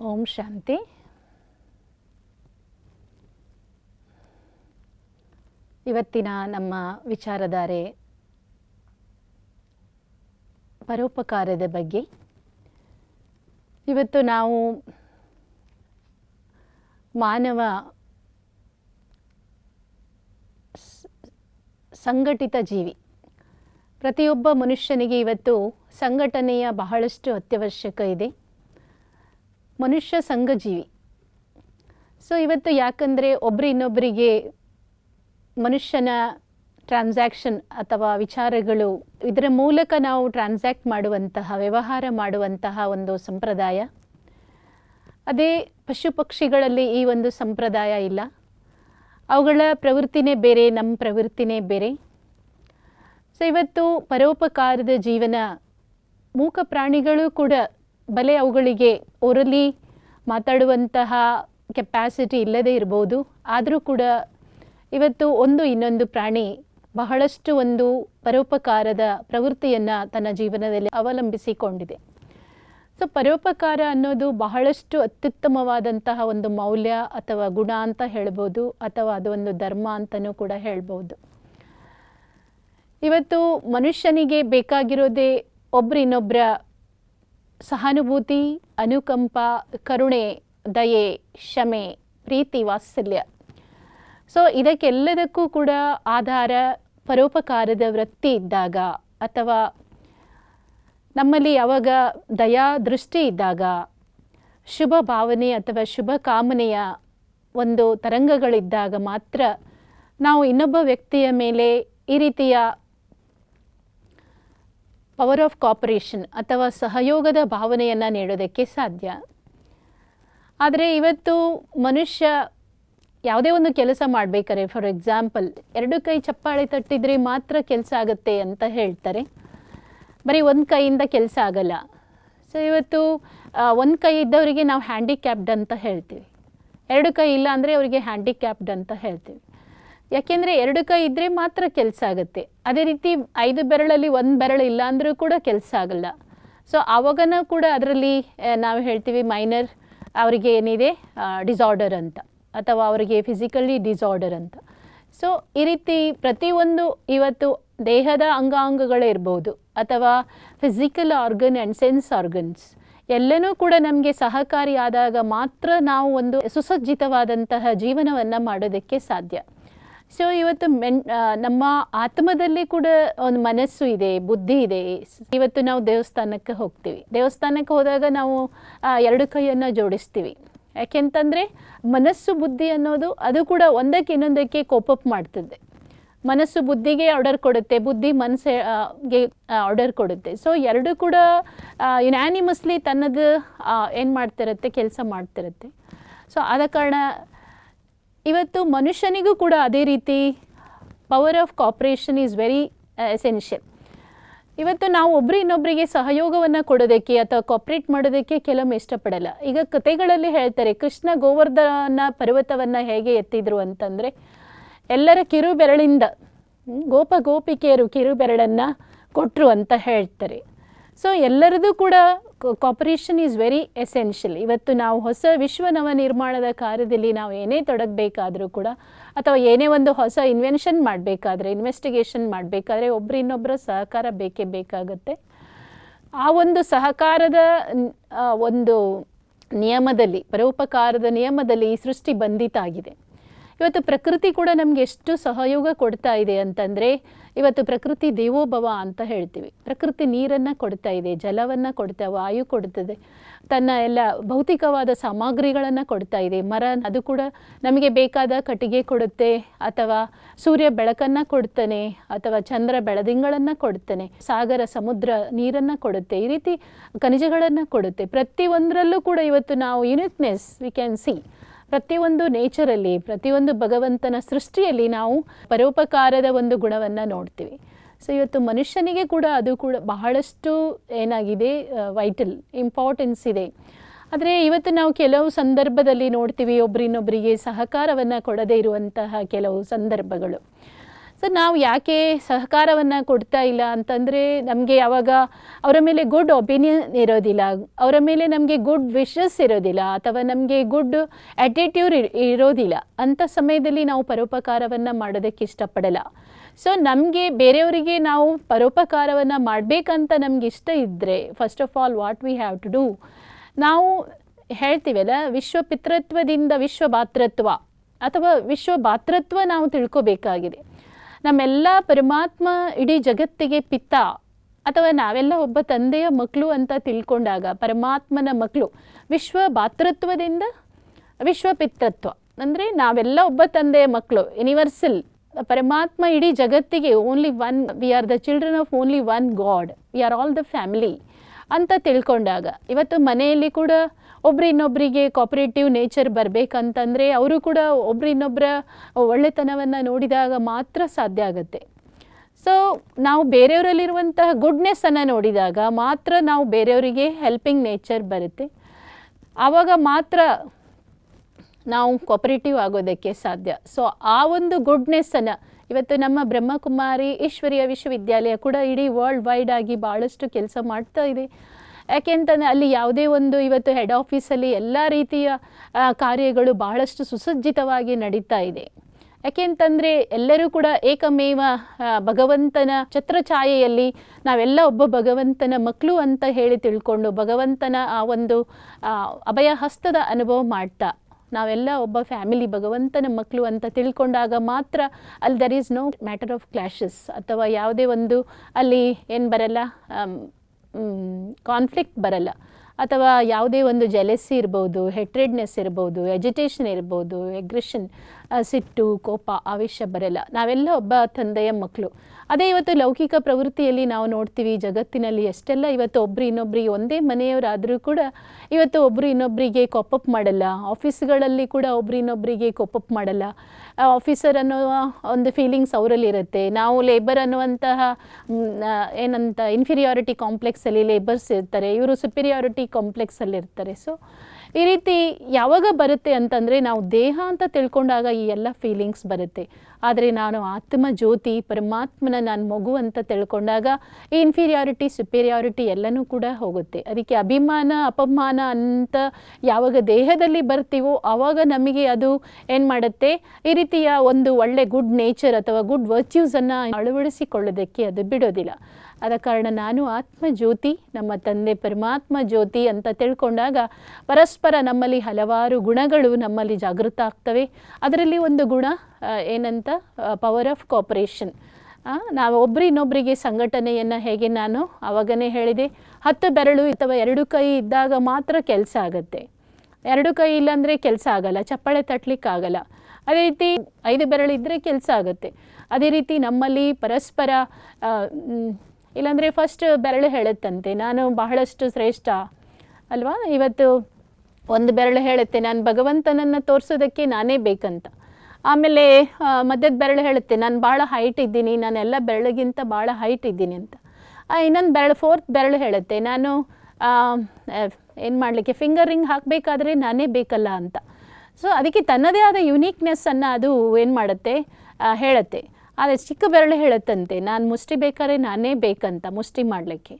ಓಂ ಶಾಂತಿ. ಇವತ್ತಿನ ನಮ್ಮ ವಿಚಾರಧಾರೆ ಪರೋಪಕಾರದ ಬಗ್ಗೆ. ಇವತ್ತು ನಾವು ಮಾನವ ಸಂಘಟಿತ ಜೀವಿ. ಪ್ರತಿಯೊಬ್ಬ ಮನುಷ್ಯನಿಗೆ ಇವತ್ತು ಸಂಘಟನೆಯ ಬಹಳಷ್ಟು ಅತ್ಯವಶ್ಯಕ ಇದೆ. ಮನುಷ್ಯ ಸಂಘಜೀವಿ. ಸೊ ಇವತ್ತು ಯಾಕಂದರೆ ಒಬ್ಬರು ಇನ್ನೊಬ್ಬರಿಗೆ ಮನುಷ್ಯನ ಟ್ರಾನ್ಸಾಕ್ಷನ್ ಅಥವಾ ವಿಚಾರಗಳು ಇದರ ಮೂಲಕ ನಾವು ಟ್ರಾನ್ಸಾಕ್ಟ್ ಮಾಡುವಂತಹ, ವ್ಯವಹಾರ ಮಾಡುವಂತಹ ಒಂದು ಸಂಪ್ರದಾಯ. ಅದೇ ಪಶು ಪಕ್ಷಿಗಳಲ್ಲಿ ಈ ಒಂದು ಸಂಪ್ರದಾಯ ಇಲ್ಲ. ಅವುಗಳ ಪ್ರವೃತ್ತಿನೇ ಬೇರೆ ನಮ್ಮ ಪ್ರವೃತ್ತಿನೇ ಬೇರೆ. ಸೊ ಇವತ್ತು ಪರೋಪಕಾರದ ಜೀವನ, ಮೂಕ ಪ್ರಾಣಿಗಳು ಕೂಡ ಬಲೆ ಅವುಗಳಿಗೆ ಓರಲಿ ಮಾತಾಡುವಂತಹ ಕೆಪ್ಯಾಸಿಟಿ ಇಲ್ಲದೇ ಇರ್ಬೋದು. ಆದರೂ ಕೂಡ ಇವತ್ತು ಒಂದು ಇನ್ನೊಂದು ಪ್ರಾಣಿ ಬಹಳಷ್ಟು ಒಂದು ಪರೋಪಕಾರದ ಪ್ರವೃತ್ತಿಯನ್ನು ತನ್ನ ಜೀವನದಲ್ಲಿ ಅವಲಂಬಿಸಿಕೊಂಡಿದೆ. ಸೊ ಪರೋಪಕಾರ ಅನ್ನೋದು ಬಹಳಷ್ಟು ಅತ್ಯುತ್ತಮವಾದಂತಹ ಒಂದು ಮೌಲ್ಯ ಅಥವಾ ಗುಣ ಅಂತ ಹೇಳ್ಬೋದು, ಅಥವಾ ಅದು ಒಂದು ಧರ್ಮ ಅಂತಲೂ ಕೂಡ ಹೇಳ್ಬೋದು. ಇವತ್ತು ಮನುಷ್ಯನಿಗೆ ಬೇಕಾಗಿರೋದೇ ಒಬ್ಬರಿನ್ನೊಬ್ಬರ ಸಹಾನುಭೂತಿ, ಅನುಕಂಪ, ಕರುಣೆ, ದಯೆ, ಕ್ಷಮೆ, ಪ್ರೀತಿ, ವಾತ್ಸಲ್ಯ. ಸೊ ಇದಕ್ಕೆಲ್ಲದಕ್ಕೂ ಕೂಡ ಆಧಾರ ಪರೋಪಕಾರದ ವೃತ್ತಿ ಇದ್ದಾಗ ಅಥವಾ ನಮ್ಮಲ್ಲಿ ಯಾವಾಗ ದಯಾ ದೃಷ್ಟಿ ಇದ್ದಾಗ ಶುಭ ಭಾವನೆ ಅಥವಾ ಶುಭ ಕಾಮನೆಯ ಒಂದು ತರಂಗಗಳಿದ್ದಾಗ ಮಾತ್ರ ನಾವು ಇನ್ನೊಬ್ಬ ವ್ಯಕ್ತಿಯ ಮೇಲೆ ಈ ರೀತಿಯ ಪವರ್ ಆಫ್ ಕಾಪರೇಷನ್ ಅಥವಾ ಸಹಯೋಗದ ಭಾವನೆಯನ್ನು ನೀಡೋದಕ್ಕೆ ಸಾಧ್ಯ. ಆದರೆ ಇವತ್ತು ಮನುಷ್ಯ ಯಾವುದೇ ಒಂದು ಕೆಲಸ ಮಾಡಬೇಕಾದ್ರೆ ಫಾರ್ ಎಕ್ಸಾಂಪಲ್ ಎರಡು ಕೈ ಚಪ್ಪಾಳೆ ತಟ್ಟಿದರೆ ಮಾತ್ರ ಕೆಲಸ ಆಗುತ್ತೆ ಅಂತ ಹೇಳ್ತಾರೆ. ಬರೀ ಒಂದು ಕೈಯಿಂದ ಕೆಲಸ ಆಗಲ್ಲ. ಸೊ ಇವತ್ತು ಒಂದು ಕೈ ಇದ್ದವರಿಗೆ ನಾವು ಹ್ಯಾಂಡಿಕ್ಯಾಪ್ಡ್ ಅಂತ ಹೇಳ್ತೀವಿ. ಎರಡು ಕೈ ಇಲ್ಲ ಅಂದರೆ ಅವರಿಗೆ ಹ್ಯಾಂಡಿಕ್ಯಾಪ್ಡ್ ಅಂತ ಹೇಳ್ತೀವಿ. ಯಾಕೆಂದರೆ ಎರಡು ಕೈ ಇದ್ದರೆ ಮಾತ್ರ ಕೆಲಸ ಆಗುತ್ತೆ. ಅದೇ ರೀತಿ ಐದು ಬೆರಳಲ್ಲಿ ಒಂದು ಬೆರಳು ಇಲ್ಲ ಅಂದರೂ ಕೂಡ ಕೆಲಸ ಆಗಲ್ಲ. ಸೊ ಆವಾಗನೂ ಕೂಡ ಅದರಲ್ಲಿ ನಾವು ಹೇಳ್ತೀವಿ ಮೈನರ್ ಅವರಿಗೆ ಏನಿದೆ ಡಿಸಾರ್ಡರ್ ಅಂತ. ಅಥವಾ ಅವರಿಗೆ ಫಿಸಿಕಲಿ ಡಿಸಾರ್ಡರ್ ಅಂತ. ಸೊ ಈ ರೀತಿ ಪ್ರತಿಯೊಂದು ಇವತ್ತು ದೇಹದ ಅಂಗಾಂಗಗಳೇ ಇರ್ಬೋದು. ಅಥವಾ physical organ and sense organs ಎಲ್ಲನೂ ಕೂಡ ನಮಗೆ ಸಹಕಾರಿಯಾದಾಗ ಮಾತ್ರ ನಾವು ಒಂದು ಸುಸಜ್ಜಿತವಾದಂತಹ ಜೀವನವನ್ನು ಮಾಡೋದಕ್ಕೆ ಸಾಧ್ಯ. ಸೊ ಇವತ್ತು ಮೆನ್ ನಮ್ಮ ಆತ್ಮದಲ್ಲಿ ಕೂಡ ಒಂದು ಮನಸ್ಸು ಇದೆ, ಬುದ್ಧಿ ಇದೆ. ಇವತ್ತು ನಾವು ದೇವಸ್ಥಾನಕ್ಕೆ ಹೋಗ್ತೀವಿ. ದೇವಸ್ಥಾನಕ್ಕೆ ಹೋದಾಗ ನಾವು ಎರಡು ಕೈಯನ್ನು ಜೋಡಿಸ್ತೀವಿ. ಯಾಕೆಂತಂದರೆ ಮನಸ್ಸು ಬುದ್ಧಿ ಅನ್ನೋದು ಅದು ಕೂಡ ಒಂದಕ್ಕೆ ಇನ್ನೊಂದಕ್ಕೆ ಕೋಪಪ್ ಮಾಡ್ತದೆ. ಮನಸ್ಸು ಬುದ್ಧಿಗೆ ಆರ್ಡರ್ ಕೊಡುತ್ತೆ, ಬುದ್ಧಿ ಮನಸ್ಸಿಗೆ ಆರ್ಡರ್ ಕೊಡುತ್ತೆ. ಸೊ ಎರಡು ಕೂಡ ಯುನಾನಿಮಸ್ಲಿ ತನ್ನದು ಏನು ಮಾಡ್ತಿರುತ್ತೆ, ಕೆಲಸ ಮಾಡ್ತಿರುತ್ತೆ. ಸೊ ಆದ ಕಾರಣ ಇವತ್ತು ಮನುಷ್ಯನಿಗೂ ಕೂಡ ಅದೇ ರೀತಿ power of cooperation is very essential ಇವತ್ತು ನಾವು ಒಬ್ಬರು ಇನ್ನೊಬ್ಬರಿಗೆ ಸಹಯೋಗವನ್ನು ಕೊಡೋದಕ್ಕೆ ಅಥವಾ ಕಾಪ್ರೇಟ್ ಮಾಡೋದಕ್ಕೆ ಕೆಲವೊಮ್ಮೆ ಇಷ್ಟಪಡಲ್ಲ. ಈಗ ಕತೆಗಳಲ್ಲಿ ಹೇಳ್ತಾರೆ, ಕೃಷ್ಣ ಗೋವರ್ಧನ ಪರ್ವತವನ್ನು ಹೇಗೆ ಎತ್ತಿದ್ರು ಅಂತಂದರೆ, ಎಲ್ಲರ ಕಿರು ಬೆರಳಿಂದ ಗೋಪ ಗೋಪಿಕೆಯರು ಕಿರು ಬೆರಳನ್ನು ಕೊಟ್ಟರು ಅಂತ ಹೇಳ್ತಾರೆ. ಸೊ ಎಲ್ಲರದು ಕೂಡ ಕಾಪರೇಷನ್ ಈಸ್ ವೆರಿ ಎಸೆನ್ಷಿಯಲ್ ಇವತ್ತು ನಾವು ಹೊಸ ವಿಶ್ವ ನವ ನಿರ್ಮಾಣದ ಕಾರ್ಯದಲ್ಲಿ ನಾವು ಏನೇ ತೊಡಗಬೇಕಾದರೂ ಕೂಡ, ಅಥವಾ ಏನೇ ಒಂದು ಹೊಸ ಇನ್ವೆನ್ಷನ್ ಮಾಡಬೇಕಾದ್ರೆ ಇನ್ವೆಸ್ಟಿಗೇಷನ್ ಮಾಡಬೇಕಾದ್ರೆ ಒಬ್ರು ಇನ್ನೊಬ್ಬರ ಸಹಕಾರ ಬೇಕೇ ಬೇಕಾಗುತ್ತೆ. ಆ ಒಂದು ಸಹಕಾರದ ಒಂದು ನಿಯಮದಲ್ಲಿ, ಪರೋಪಕಾರದ ನಿಯಮದಲ್ಲಿ ಈ ಸೃಷ್ಟಿ ಬಂಧಿತಾಗಿದೆ ಇವತ್ತು ಪ್ರಕೃತಿ ಕೂಡ ನಮಗೆ ಎಷ್ಟು ಸಹಯೋಗ ಕೊಡ್ತಾ ಇದೆ ಅಂತಂದರೆ, ಇವತ್ತು ಪ್ರಕೃತಿ ದೇವೋಭವ ಅಂತ ಹೇಳ್ತೀವಿ. ಪ್ರಕೃತಿ ನೀರನ್ನು ಕೊಡ್ತಾ ಇದೆ, ಜಲವನ್ನು ಕೊಡ್ತಾ, ವಾಯು ಕೊಡ್ತದೆ. ತನ್ನ ಎಲ್ಲ ಭೌತಿಕವಾದ ಸಾಮಗ್ರಿಗಳನ್ನು ಕೊಡ್ತಾ ಇದೆ. ಮರ ಅದು ಕೂಡ ನಮಗೆ ಬೇಕಾದ ಕಟ್ಟಿಗೆ ಕೊಡುತ್ತೆ, ಅಥವಾ ಸೂರ್ಯ ಬೆಳಕನ್ನು ಕೊಡ್ತಾನೆ, ಅಥವಾ ಚಂದ್ರ ಬೆಳದಿಂಗಳನ್ನು ಕೊಡ್ತಾನೆ. ಸಾಗರ, ಸಮುದ್ರ ನೀರನ್ನು ಕೊಡುತ್ತೆ, ಈ ರೀತಿ ಖನಿಜಗಳನ್ನು ಕೊಡುತ್ತೆ. ಪ್ರತಿಯೊಂದರಲ್ಲೂ ಕೂಡ ಇವತ್ತು ನಾವು ಯುನಿಕ್ನೆಸ್ ವಿ ಕ್ಯಾನ್ ಸಿ ಪ್ರತಿಯೊಂದು ನೇಚರಲ್ಲಿ ಪ್ರತಿಯೊಂದು ಭಗವಂತನ ಸೃಷ್ಟಿಯಲ್ಲಿ ನಾವು ಪರೋಪಕಾರದ ಒಂದು ಗುಣವನ್ನು ನೋಡ್ತೀವಿ. ಸೊ ಇವತ್ತು ಮನುಷ್ಯನಿಗೆ ಕೂಡ ಅದು ಕೂಡ ಬಹಳಷ್ಟು ಏನಾಗಿದೆ ವೈಟಲ್ ಇಂಪಾರ್ಟೆನ್ಸ್ ಇದೆ. ಆದರೆ ಇವತ್ತು ನಾವು ಕೆಲವು ಸಂದರ್ಭದಲ್ಲಿ ನೋಡ್ತೀವಿ ಒಬ್ರಿನೊಬ್ಬರಿಗೆ ಸಹಕಾರವನ್ನು ಕೊಡದೇ ಇರುವಂತಹ ಕೆಲವು ಸಂದರ್ಭಗಳು. ಸೊ ನಾವು ಯಾಕೆ ಸಹಕಾರವನ್ನು ಕೊಡ್ತಾ ಇಲ್ಲ ಅಂತಂದರೆ ನಮಗೆ ಯಾವಾಗ ಅವರ ಮೇಲೆ ಗುಡ್ ಒಪಿನಿಯನ್ ಇರೋದಿಲ್ಲ, ಅವರ ಮೇಲೆ ನಮಗೆ ಗುಡ್ ವಿಶಸ್ ಇರೋದಿಲ್ಲ ಅಥವಾ ನಮಗೆ ಗುಡ್ ಆ್ಯಟಿಟ್ಯೂಡ್ ಇರೋದಿಲ್ಲ ಅಂಥ ಸಮಯದಲ್ಲಿ ನಾವು ಪರೋಪಕಾರವನ್ನು ಮಾಡೋದಕ್ಕೆ ಇಷ್ಟಪಡಲ್ಲ. ಸೊ ನಮಗೆ ಬೇರೆಯವರಿಗೆ ನಾವು ಪರೋಪಕಾರವನ್ನು ಮಾಡಬೇಕಂತ ನಮಗೆ ಇಷ್ಟ ಇದ್ದರೆ first of all what we have to do ನಾವು ಹೇಳ್ತೀವಲ್ಲ, ವಿಶ್ವ ಪಿತೃತ್ವದಿಂದ ವಿಶ್ವ ಭಾತೃತ್ವ ಅಥವಾ ವಿಶ್ವ ಭಾತೃತ್ವ ನಾವು ತಿಳ್ಕೊಬೇಕಾಗಿದೆ. ನಮ್ಮೆಲ್ಲ ಪರಮಾತ್ಮ ಇಡೀ ಜಗತ್ತಿಗೆ ಪಿತ್ತ ಅಥವಾ ನಾವೆಲ್ಲ ಒಬ್ಬ ತಂದೆಯ ಮಕ್ಕಳು ಅಂತ ತಿಳ್ಕೊಂಡಾಗ ಪರಮಾತ್ಮನ ಮಕ್ಕಳು ವಿಶ್ವ ಭಾತೃತ್ವದಿಂದ ವಿಶ್ವ ಪಿತೃತ್ವ. ಅಂದರೆ ನಾವೆಲ್ಲ ಒಬ್ಬ ತಂದೆಯ ಮಕ್ಕಳು ಯೂನಿವರ್ಸಲ್ ಪರಮಾತ್ಮ ಇಡೀ ಜಗತ್ತಿಗೆ only one we are the children of only one God we are all the family ಅಂತ ತಿಳ್ಕೊಂಡಾಗ. ಇವತ್ತು ಮನೆಯಲ್ಲಿ ಕೂಡ ಒಬ್ರು ಇನ್ನೊಬ್ಬರಿಗೆ ಕೋಪರೇಟಿವ್ ನೇಚರ್ ಬರಬೇಕಂತಂದರೆ ಅವರು ಕೂಡ ಒಬ್ರು ಇನ್ನೊಬ್ಬರ ಒಳ್ಳೆತನವನ್ನು ನೋಡಿದಾಗ ಮಾತ್ರ ಸಾಧ್ಯ ಆಗುತ್ತೆ. ಸೊ ನಾವು ಬೇರೆಯವರಲ್ಲಿರುವಂತಹ ಗುಡ್ನೆಸ್ಸನ್ನು ನೋಡಿದಾಗ ಮಾತ್ರ ನಾವು ಬೇರೆಯವರಿಗೆ ಹೆಲ್ಪಿಂಗ್ ನೇಚರ್ ಬರುತ್ತೆ. ಆವಾಗ ಮಾತ್ರ ನಾವು ಕೋಪರೇಟಿವ್ ಆಗೋದಕ್ಕೆ ಸಾಧ್ಯ. ಸೊ ಆ ಒಂದು ಗುಡ್ನೆಸ್ಸನ್ನು ಇವತ್ತು ನಮ್ಮ ಬ್ರಹ್ಮಕುಮಾರಿ ಈಶ್ವರೀಯ ವಿಶ್ವವಿದ್ಯಾಲಯ ಕೂಡ ಇಡೀ ವರ್ಲ್ಡ್ ವೈಡ್ ಆಗಿ ಭಾಳಷ್ಟು ಕೆಲಸ ಮಾಡ್ತಾ ಇದೆ. ಯಾಕೆಂತಂದರೆ ಅಲ್ಲಿ ಯಾವುದೇ ಒಂದು ಇವತ್ತು ಹೆಡ್ ಆಫೀಸಲ್ಲಿ ಎಲ್ಲ ರೀತಿಯ ಕಾರ್ಯಗಳು ಬಹಳಷ್ಟು ಸುಸಜ್ಜಿತವಾಗಿ ನಡೀತಾ ಇದೆ. ಯಾಕೆಂತಂದರೆ ಎಲ್ಲರೂ ಕೂಡ ಏಕಮೇವ ಭಗವಂತನ ಛತ್ರಛಾಯೆಯಲ್ಲಿ ನಾವೆಲ್ಲ ಒಬ್ಬ ಭಗವಂತನ ಮಕ್ಕಳು ಅಂತ ಹೇಳಿ ತಿಳ್ಕೊಂಡು ಭಗವಂತನ ಆ ಒಂದು ಅಭಯ ಹಸ್ತದ ಅನುಭವ ಮಾಡ್ತಾ ನಾವೆಲ್ಲ ಒಬ್ಬ ಫ್ಯಾಮಿಲಿ ಭಗವಂತನ ಮಕ್ಕಳು ಅಂತ ತಿಳ್ಕೊಂಡಾಗ ಮಾತ್ರ ಅಲ್ಲಿ there is no matter of clashes ಅಥವಾ ಯಾವುದೇ ಒಂದು ಅಲ್ಲಿ ಏನು ಬರಲ್ಲ ಕಾನ್ಫ್ಲಿಕ್ಟ್ ಬರಲ್ಲ. ಅಥವಾ ಯಾವುದೇ ಒಂದು ಜೆಲೆಸಿ ಇರ್ಬೋದು ಹೆಟ್ರೆಡ್ನೆಸ್ ಇರ್ಬೋದು ಎಜಿಟೇಷನ್ ಇರ್ಬೋದು ಎಗ್ರೆಷನ್ ಸಿಟ್ಟು, ಕೋಪ, ಆವೇಶ ಬರಲ್ಲ. ನಾವೆಲ್ಲ ಒಬ್ಬ ತಂದೆಯ ಮಕ್ಕಳು. ಅದೇ ಇವತ್ತು ಲೌಕಿಕ ಪ್ರವೃತ್ತಿಯಲ್ಲಿ ನಾವು ನೋಡ್ತೀವಿ, ಜಗತ್ತಿನಲ್ಲಿ ಎಷ್ಟೆಲ್ಲ ಇವತ್ತು ಒಬ್ಬರು ಇನ್ನೊಬ್ಬರಿಗೆ ಒಂದೇ ಮನೆಯವರಾದರೂ ಕೂಡ ಇವತ್ತು ಒಬ್ಬರು ಇನ್ನೊಬ್ಬರಿಗೆ ಕಾಪಪ್ ಮಾಡಲ್ಲ. ಆಫೀಸ್ಗಳಲ್ಲಿ ಕೂಡ ಒಬ್ರು ಇನ್ನೊಬ್ಬರಿಗೆ ಕೋಪಪ್ ಮಾಡಲ್ಲ. ಆಫೀಸರ್ ಅನ್ನೋ ಒಂದು ಫೀಲಿಂಗ್ಸ್ ಅವರಲ್ಲಿ ಇರುತ್ತೆ ನಾವು ಲೇಬರ್ ಅನ್ನುವಂತಹ ಏನಂತ ಇನ್ಫೀರಿಯಾರಿಟಿ ಕಾಂಪ್ಲೆಕ್ಸಲ್ಲಿ ಲೇಬರ್ಸ್ ಇರ್ತಾರೆ. ಇವರು ಸುಪೀರಿಯಾರಿಟಿ ಕಾಂಪ್ಲೆಕ್ಸಲ್ಲಿರ್ತಾರೆ ಸೊ ಈ ರೀತಿ ಯಾವಾಗ ಬರುತ್ತೆ ಅಂತಂದರೆ ನಾವು ದೇಹ ಅಂತ ತಿಳ್ಕೊಂಡಾಗ ಈ ಎಲ್ಲ ಫೀಲಿಂಗ್ಸ್ ಬರುತ್ತೆ. ಆದರೆ ನಾನು ಆತ್ಮ ಜ್ಯೋತಿ, ಪರಮಾತ್ಮನ ನಾನು ಮಗು ಅಂತ ತಿಳ್ಕೊಂಡಾಗ ಈ ಇನ್ಫೀರಿಯಾರಿಟಿ ಸುಪೀರಿಯಾರಿಟಿ ಎಲ್ಲನೂ ಕೂಡ ಹೋಗುತ್ತೆ. ಅದಕ್ಕೆ ಅಭಿಮಾನ, ಅಪಮಾನ ಅಂತ ಯಾವಾಗ ದೇಹದಲ್ಲಿ ಬರ್ತೀವೋ ಆವಾಗ ನಮಗೆ ಅದು ಏನು ಮಾಡುತ್ತೆ? ಈ ರೀತಿಯ ಒಂದು ಒಳ್ಳೆ ಗುಡ್ ನೇಚರ್ ಅಥವಾ ಗುಡ್ ವರ್ಚ್ಯೂಸನ್ನು ಅಳವಡಿಸಿಕೊಳ್ಳೋದಕ್ಕೆ ಅದು ಬಿಡೋದಿಲ್ಲ. ಆದ ಕಾರಣ ನಾನು ಆತ್ಮ ಜ್ಯೋತಿ, ನಮ್ಮ ತಂದೆ ಪರಮಾತ್ಮ ಜ್ಯೋತಿ ಅಂತ ತಿಳ್ಕೊಂಡಾಗ ಪರಸ್ಪರ ನಮ್ಮಲ್ಲಿ ಹಲವಾರು ಗುಣಗಳು ನಮ್ಮಲ್ಲಿ ಜಾಗೃತ ಆಗ್ತವೆ. ಅದರಲ್ಲಿ ಒಂದು ಗುಣ ಏನಂತ? ಪವರ್ ಆಫ್ ಕೋಪರೇಷನ್ ನಾವು ಒಬ್ರು ಇನ್ನೊಬ್ಬರಿಗೆ ಸಂಘಟನೆಯನ್ನು ಹೇಗೆ ನಾನು ಆವಾಗನೇ ಹೇಳಿದೆ. ಹತ್ತು ಬೆರಳು ಅಥವಾ ಎರಡು ಕೈ ಇದ್ದಾಗ ಮಾತ್ರ ಕೆಲಸ ಆಗುತ್ತೆ. ಎರಡು ಕೈ ಇಲ್ಲಾಂದರೆ ಕೆಲಸ ಆಗಲ್ಲ, ಚಪ್ಪಾಳೆ ತಟ್ಟಲಿಕ್ಕಾಗಲ್ಲ ಅದೇ ರೀತಿ ಐದು ಬೆರಳಿದ್ದರೆ ಕೆಲಸ ಆಗುತ್ತೆ. ಅದೇ ರೀತಿ ನಮ್ಮಲ್ಲಿ ಪರಸ್ಪರ ಇಲ್ಲಾಂದರೆ ಫಸ್ಟ್ ಬೆರಳು ಹೇಳುತ್ತಂತೆ. ನಾನು ಬಹಳಷ್ಟು ಶ್ರೇಷ್ಠ, ಅಲ್ವಾ? ಇವತ್ತು ಒಂದು ಬೆರಳು ಹೇಳುತ್ತೆ, ನಾನು ಭಗವಂತನನ್ನು ತೋರಿಸೋದಕ್ಕೆ ನಾನೇ ಬೇಕಂತ. ಆಮೇಲೆ ಮಧ್ಯದ ಬೆರಳು ಹೇಳುತ್ತೆ, ನಾನು ಭಾಳ ಹೈಟ್ ಇದ್ದೀನಿ, ನಾನೆಲ್ಲ ಬೆರಳಿಗಿಂತ ಭಾಳ ಹೈಟ್ ಇದ್ದೀನಿ ಅಂತ. ಇನ್ನೊಂದು ಬೆರಳು ಫೋರ್ತ್ ಬೆರಳು ಹೇಳುತ್ತೆ, ನಾನು ಏನು ಮಾಡಲಿಕ್ಕೆ ಫಿಂಗರ್ ರಿಂಗ್ ಹಾಕಬೇಕಾದ್ರೆ ನಾನೇ ಬೇಕಲ್ಲ ಅಂತ. ಸೊ ಅದಕ್ಕೆ ತನ್ನದೇ ಆದ ಯುನೀಕ್ನೆಸ್ಸನ್ನು ಅದು ಏನು ಮಾಡುತ್ತೆ ಹೇಳುತ್ತೆ. ಆದರೆ ಚಿಕ್ಕ ಬೆರಳು ಹೇಳುತ್ತಂತೆ, ನಾನು ಮುಷ್ಟಿ ಬೇಕಾದ್ರೆ ನಾನೇ ಬೇಕಂತ, ಮುಷ್ಟಿ ಮಾಡಲಿಕ್ಕೆ.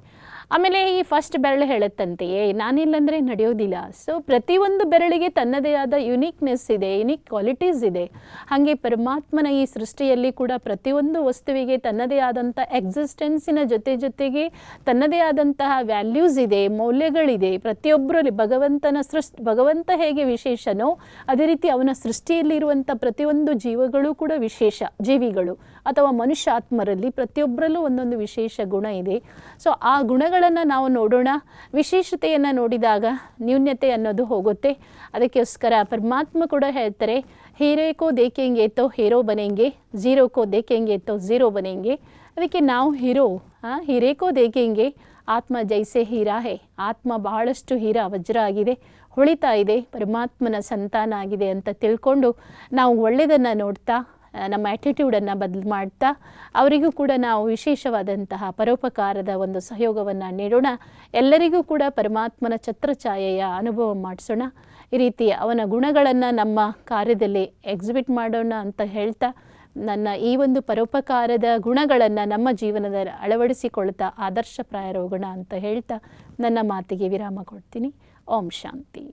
ಆಮೇಲೆ ಈ ಫಸ್ಟ್ ಬೆರಳು ಹೇಳುತ್ತಂತೆಯೇ, ನಾನಿಲ್ಲಂದರೆ ನಡೆಯೋದಿಲ್ಲ. ಸೊ ಪ್ರತಿಯೊಂದು ಬೆರಳಿಗೆ ತನ್ನದೇ ಆದ ಯುನೀಕ್ನೆಸ್ ಇದೆ ಯುನೀಕ್ ಕ್ವಾಲಿಟೀಸ್ ಇದೆ. ಹಾಗೆ ಪರಮಾತ್ಮನ ಈ ಸೃಷ್ಟಿಯಲ್ಲಿ ಕೂಡ ಪ್ರತಿಯೊಂದು ವಸ್ತುವಿಗೆ ತನ್ನದೇ ಆದಂಥ ಎಕ್ಸಿಸ್ಟೆನ್ಸಿನ ಜೊತೆ ಜೊತೆಗೆ ತನ್ನದೇ ಆದಂತಹ ವ್ಯಾಲ್ಯೂಸ್ ಇದೆ, ಮೌಲ್ಯಗಳಿದೆ. ಪ್ರತಿಯೊಬ್ಬರಲ್ಲಿ ಭಗವಂತನ ಸೃಷ್ಟಿ, ಭಗವಂತ ಹೇಗೆ ವಿಶೇಷನೋ, ಅದೇ ರೀತಿ ಅವನ ಸೃಷ್ಟಿಯಲ್ಲಿರುವಂಥ ಪ್ರತಿಯೊಂದು ಜೀವಗಳು ಕೂಡ ವಿಶೇಷ, ಜೀವಿಗಳು. ಅಥವಾ ಮನುಷ್ಯ ಆತ್ಮರಲ್ಲಿ ಪ್ರತಿಯೊಬ್ಬರಲ್ಲೂ ಒಂದೊಂದು ವಿಶೇಷ ಗುಣ ಇದೆ. ಸೊ ಆ ಗುಣಗಳನ್ನು ನಾವು ನೋಡೋಣ. ವಿಶೇಷತೆಯನ್ನು ನೋಡಿದಾಗ ನ್ಯೂನ್ಯತೆ ಅನ್ನೋದು ಹೋಗುತ್ತೆ. ಅದಕ್ಕೋಸ್ಕರ ಪರಮಾತ್ಮ ಕೂಡ ಹೇಳ್ತಾರೆ ಹೀರೇಕೋ ದೇಖೆಂಗೆ ಎತ್ತೋ ಹೀರೋ ಬನೆಂಗೆ ಜೀರೋಕೋ ದೇಖೆಂಗೆ ತೋ, ಝೀರೋ ಬನೆಂಗೆ ಅದಕ್ಕೆ ನಾವು ಹೀರೋ ಹಾಂ ಹೀರೇಕೋ ದೇಖೆಂಗೆ ಆತ್ಮ ಜೈಸೆ ಹೀರಾ ಹೇ, ಆತ್ಮ ಬಹಳಷ್ಟು ಹೀರಾ ವಜ್ರ ಆಗಿದೆ, ಹೊಳಿತಾ ಇದೆ, ಪರಮಾತ್ಮನ ಸಂತಾನ ಆಗಿದೆ ಅಂತ ತಿಳ್ಕೊಂಡು ನಾವು ಒಳ್ಳೆಯದನ್ನು ನೋಡ್ತಾ ನಮ್ಮ ಆ್ಯಟಿಟ್ಯೂಡನ್ನು ಬದಲು ಮಾಡ್ತಾ ಅವರಿಗೂ ಕೂಡ ನಾವು ವಿಶೇಷವಾದಂತಹ ಪರೋಪಕಾರದ ಒಂದು ಸಹಯೋಗವನ್ನು ನೀಡೋಣ. ಎಲ್ಲರಿಗೂ ಕೂಡ ಪರಮಾತ್ಮನ ಛತ್ರಛಾಯೆಯ ಅನುಭವ ಮಾಡಿಸೋಣ. ಈ ರೀತಿ ಅವನ ಗುಣಗಳನ್ನು ನಮ್ಮ ಕಾರ್ಯದಲ್ಲಿ ಎಕ್ಸಿಬಿಟ್ ಮಾಡೋಣ ಅಂತ ಹೇಳ್ತಾ ನನ್ನ ಈ ಒಂದು ಪರೋಪಕಾರದ ಗುಣಗಳನ್ನು ನಮ್ಮ ಜೀವನದ ಅಳವಡಿಸಿಕೊಳ್ತಾ ಆದರ್ಶಪ್ರಾಯರೋಗೋಣ ಅಂತ ಹೇಳ್ತಾ ನನ್ನ ಮಾತಿಗೆ ವಿರಾಮ ಕೊಡ್ತೀನಿ. ಓಂ ಶಾಂತಿ.